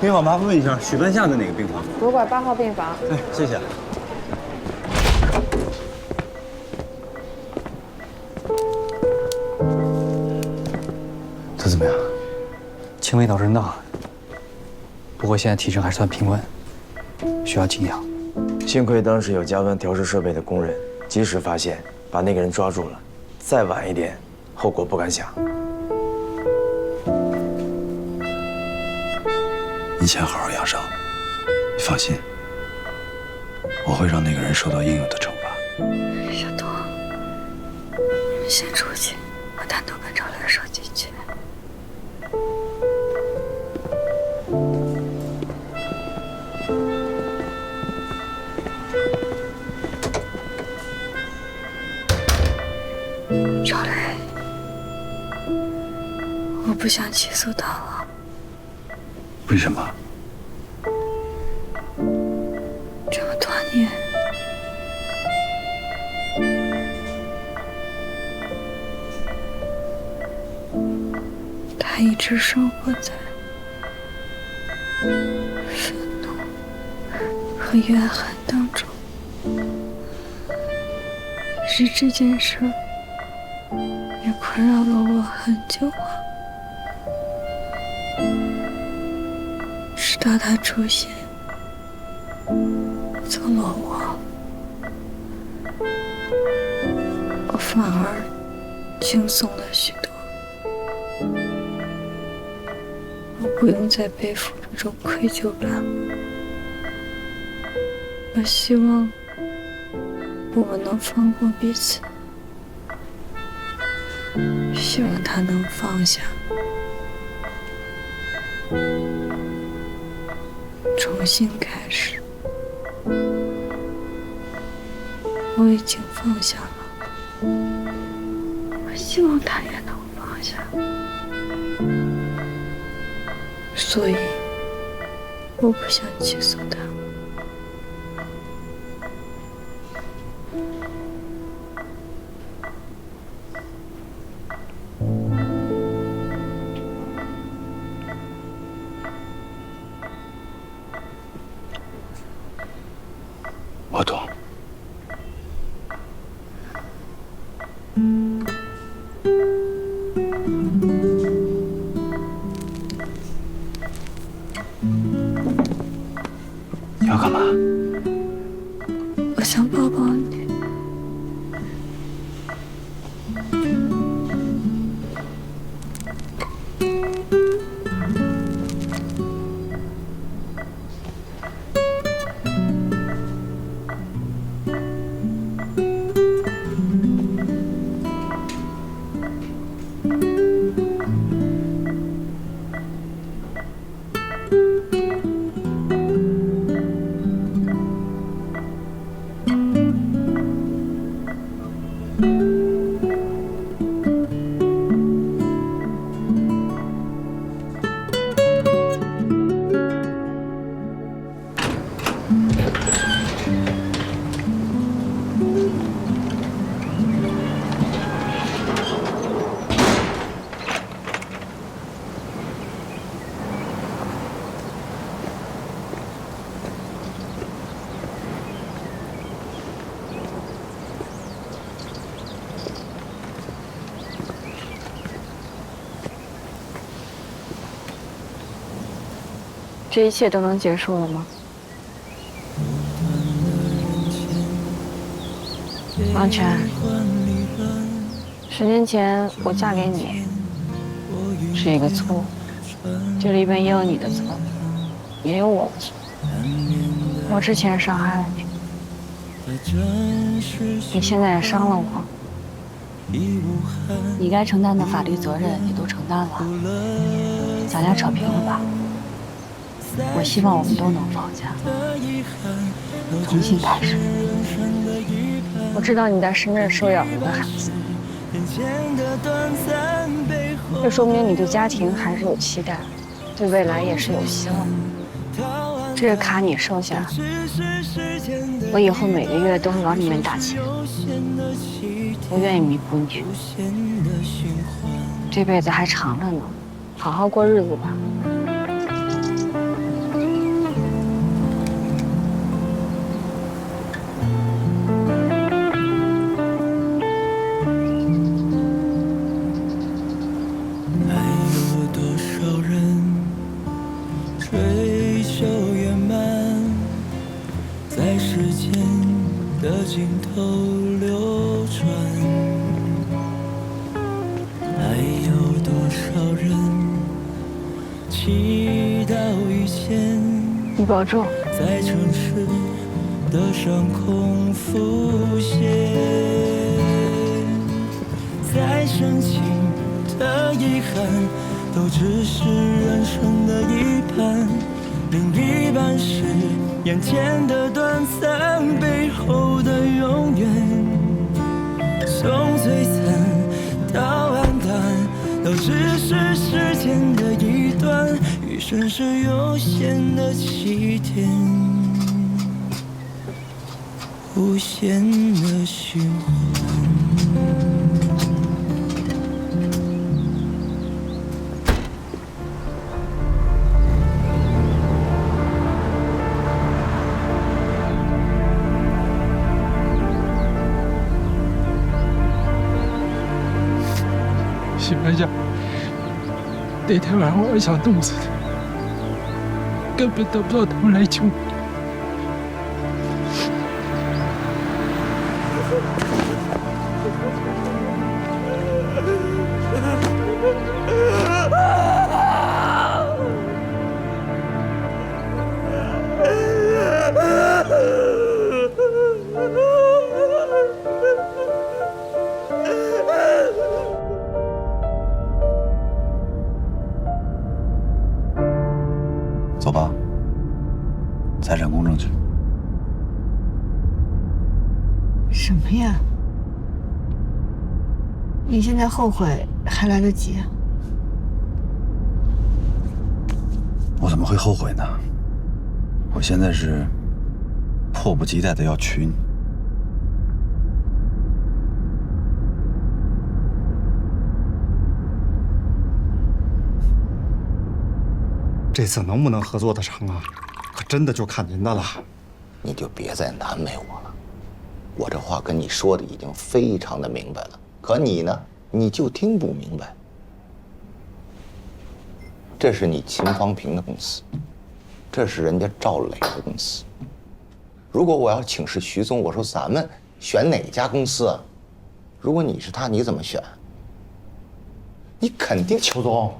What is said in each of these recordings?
病房，麻烦问一下，许半夏在哪个病房？左拐八号病房。哎，谢谢。他怎么样？轻微脑震荡，不过现在体征还算平稳，需要静养。幸亏当时有加温调试设备的工人及时发现，把那个人抓住了。再晚一点，后果不敢想。先好好养伤，你放心，我会让那个人受到应有的惩罚。小东，你们先出去，我单独跟赵雷说几句。赵雷，我不想起诉他了。为什么？他一直生活在愤怒和怨恨当中。是这件事也困扰了我很久了。直到他出现，走了我，我反而轻松了许多不用再背负这种愧疚感了。我希望我们能放过彼此，希望他能放下。重新开始，我已经放下了。我希望他也能放下，所以我不想起诉他。这一切都能结束了吗？王权，十年前我嫁给你是一个错，这里边也有你的错，也有我的错。我之前伤害了你，你现在也伤了我，你该承担的法律责任也都承担了，咱俩扯平了吧。我希望我们都能放下，重新开始。我知道你在深圳收养了一个孩子，这说明你对家庭还是有期待，对未来也是有希望。这个卡你收下，我以后每个月都会往里面打钱，我愿意弥补你。这辈子还长着呢，好好过日子吧。你保重。在城市的上空浮现，再深情的遗憾，都只是人生的一半。另一半是眼前的短暂，背后的永远。从璀璨到黯淡，都只是时间的一段。余生是有限的起点，无限的循环。那天晚上我想冻死他，根本得不到他们来救后悔还来得及啊？我怎么会后悔呢？我现在是迫不及待的要娶你。这次能不能合作的成啊？可真的就看您的了。你就别再难为我了，我这话跟你说的已经非常的明白了，可你呢，你就听不明白。这是你秦方平的公司，这是人家赵磊的公司。如果我要请示徐总，我说咱们选哪家公司啊？如果你是他，你怎么选？你肯定邱总，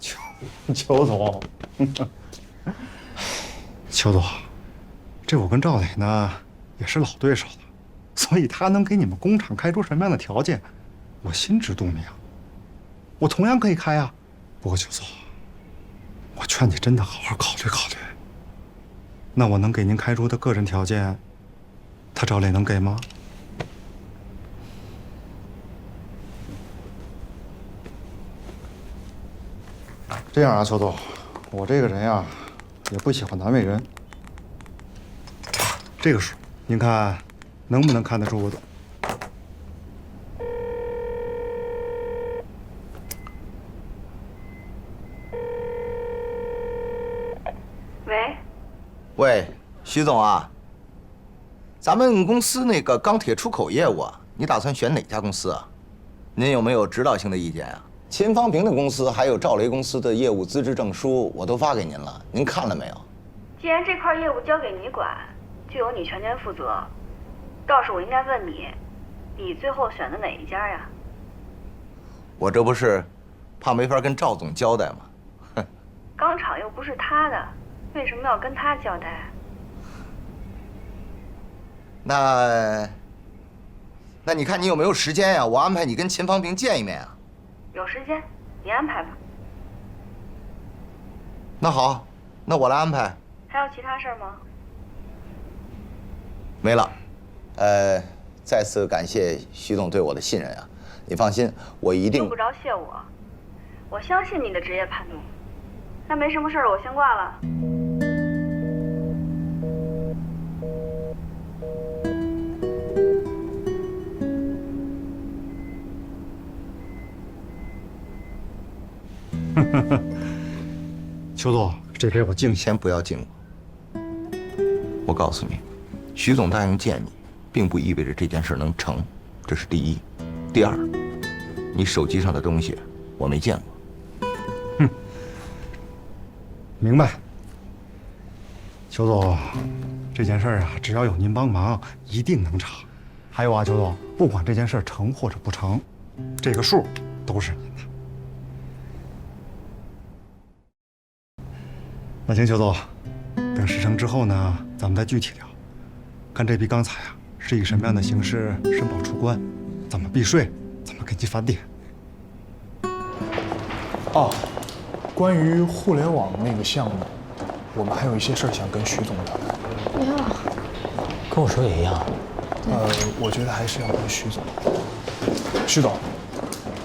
邱 邱总，邱总，这我跟赵磊呢也是老对手了，所以他能给你们工厂开出什么样的条件，我心知肚明。我同样可以开啊，不过邱总，我劝你真的好好考虑考虑。那我能给您开出的个人条件，他赵磊能给吗？这样啊，邱总，我这个人呀，也不喜欢难为人。这个数，您看能不能看得出我懂？喂，喂，徐总啊，咱们公司那个钢铁出口业务啊，你打算选哪家公司啊？您有没有指导性的意见啊？秦方平的公司还有赵雷公司的业务资质证书，我都发给您了，您看了没有？既然这块业务交给你管，就由你全权负责。倒是我应该问你，你最后选的哪一家呀？我这不是怕没法跟赵总交代吗？钢厂又不是他的，为什么要跟他交代？那那你看你有没有时间呀？我安排你跟秦方平见一面啊。有时间，你安排吧。那好，那我来安排。还有其他事吗？没了，呃，再次感谢徐总对我的信任啊！你放心，我一定用不着谢我，我相信你的职业判断。那没什么事儿，我先挂了。邱总，这杯我敬先不要敬我。我告诉你，徐总答应见你，并不意味着这件事能成，这是第一。第二，你手机上的东西我没见过。哼明白。邱总，这件事儿啊，只要有您帮忙，一定能成。还有啊，邱总，不管这件事成或者不成，这个数都是您的。那行，邱总，等事成之后呢，咱们再具体聊，看这批钢材啊是以什么样的形式申报出关，怎么避税，怎么给其返点。哦，关于互联网那个项目，我们还有一些事儿想跟徐总聊谈。你好，跟我说也一样。呃，我觉得还是要跟徐总。徐总，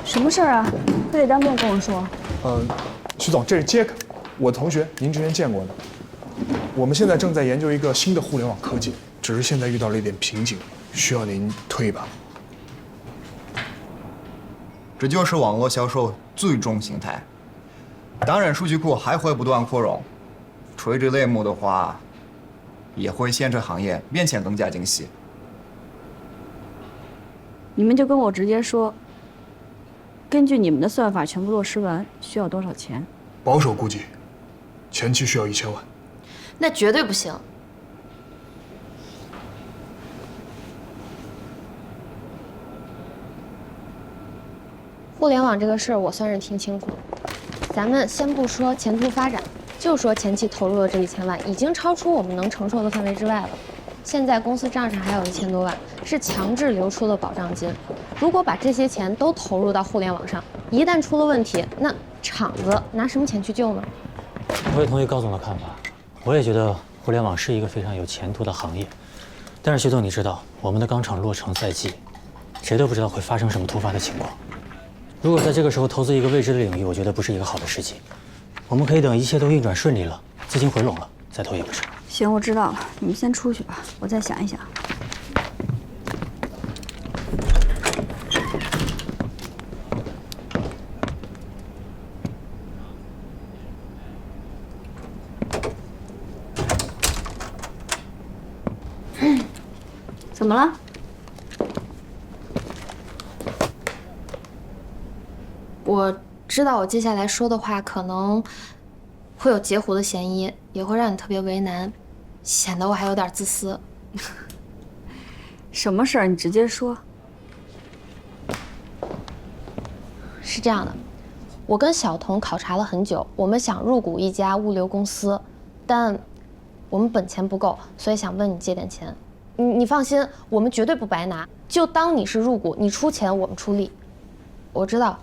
什么事儿啊？非得当面跟我说？呃，徐总，这是杰克，我同学，您之前见过的。我们现在正在研究一个新的互联网科技，只是现在遇到了一点瓶颈，需要您推一把。这就是网络销售最终形态。当然，数据库还会不断扩容，垂直类目的话，也会限制行业变迁更加精细。你们就跟我直接说，根据你们的算法全部落实完，需要多少钱？保守估计，前期需要一千万。那绝对不行。互联网这个事儿，我算是听清楚了。咱们先不说前途发展，就说前期投入的这一千万，已经超出我们能承受的范围之外了。现在公司账上还有一千多万，是强制流出的保障金。如果把这些钱都投入到互联网上，一旦出了问题，那厂子拿什么钱去救呢？我也同意高总的看法，我也觉得互联网是一个非常有前途的行业。但是徐总，你知道我们的钢厂落成在即，谁都不知道会发生什么突发的情况。如果在这个时候投资一个未知的领域，我觉得不是一个好的时机。我们可以等一切都运转顺利了，资金回笼了，再投也不迟。行，我知道了，你们先出去吧，我再想一想。怎么了？我知道我接下来说的话可能会有截胡的嫌疑，也会让你特别为难，显得我还有点自私。什么事儿？你直接说。是这样的，我跟小童考察了很久，我们想入股一家物流公司，但我们本钱不够，所以想问你借点钱。你你放心，我们绝对不白拿，就当你是入股，你出钱，我们出力。我知道。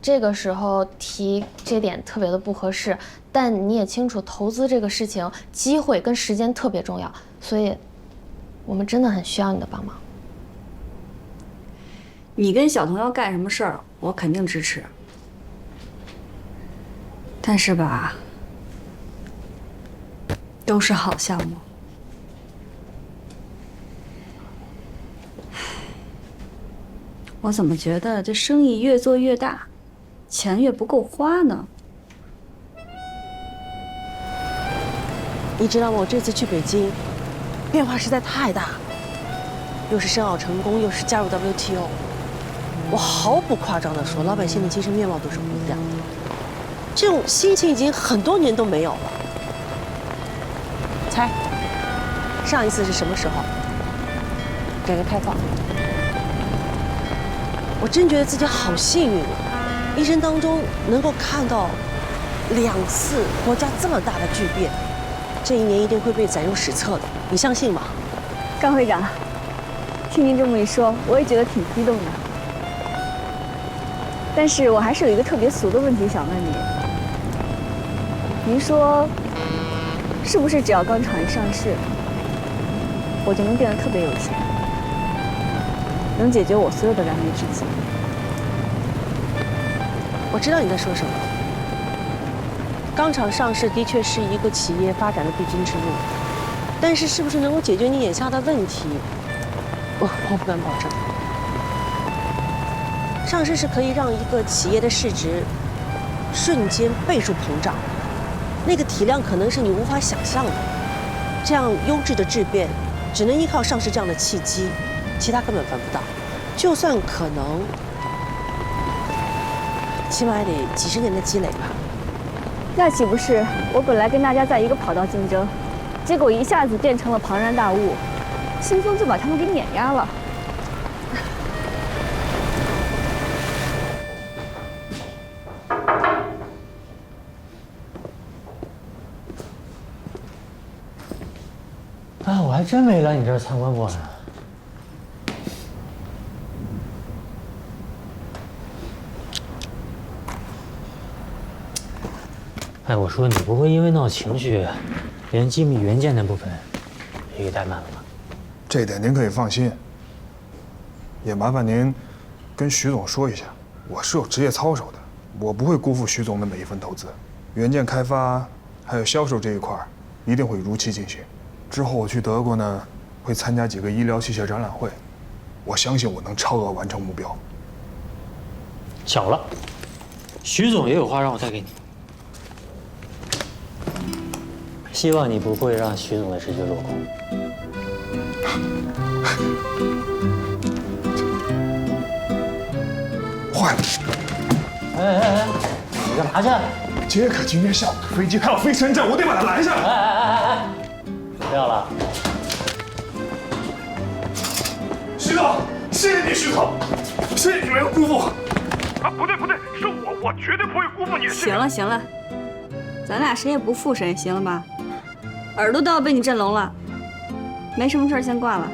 这个时候提这点特别的不合适，但你也清楚，投资这个事情，机会跟时间特别重要，所以，我们真的很需要你的帮忙。你跟小童要干什么事儿，我肯定支持。但是吧，都是好项目，我怎么觉得这生意越做越大？钱越不够花呢。你知道吗？我这次去北京，变化实在太大，又是申奥成功，又是加入 WTO，我毫不夸张的说，老百姓的精神面貌都是不一样的。这种心情已经很多年都没有了。猜，上一次是什么时候？改革开放。我真觉得自己好幸运！一生当中能够看到两次国家这么大的巨变，这一年一定会被载入史册的，你相信吗？甘会长，听您这么一说，我也觉得挺激动的。但是我还是有一个特别俗的问题想问您：您说，是不是只要钢厂一上市，我就能变得特别有钱，能解决我所有的燃眉之急？我知道你在说什么。钢厂上市的确是一个企业发展的必经之路，但是是不是能够解决你眼下的问题，我我不敢保证。上市是可以让一个企业的市值瞬间倍数膨胀，那个体量可能是你无法想象的。这样优质的质变，只能依靠上市这样的契机，其他根本办不到。就算可能。起码也得几十年的积累吧，那岂不是我本来跟大家在一个跑道竞争，结果一下子变成了庞然大物，轻松就把他们给碾压了。哎，我还真没来你这儿参观过呢。我说你不会因为闹情绪，连机密原件那部分也给怠慢了吧？这点您可以放心。也麻烦您跟徐总说一下，我是有职业操守的，我不会辜负徐总的每一份投资。原件开发还有销售这一块，一定会如期进行。之后我去德国呢，会参加几个医疗器械展览会，我相信我能超额完成目标。巧了，徐总也有话让我带给你，希望你不会让徐总的直觉落空。坏了！哎哎哎，你干嘛去？杰克今天下午的飞机他要飞深圳，我得把他拦下来。哎哎哎哎，不要了。徐总，谢谢你，徐总，谢谢你没有辜负我。啊，不对不对，是我，我绝对不会辜负你的。行了行了，咱俩谁也不负谁，行了吧？耳朵都要被你震聋了，没什么事儿，先挂了。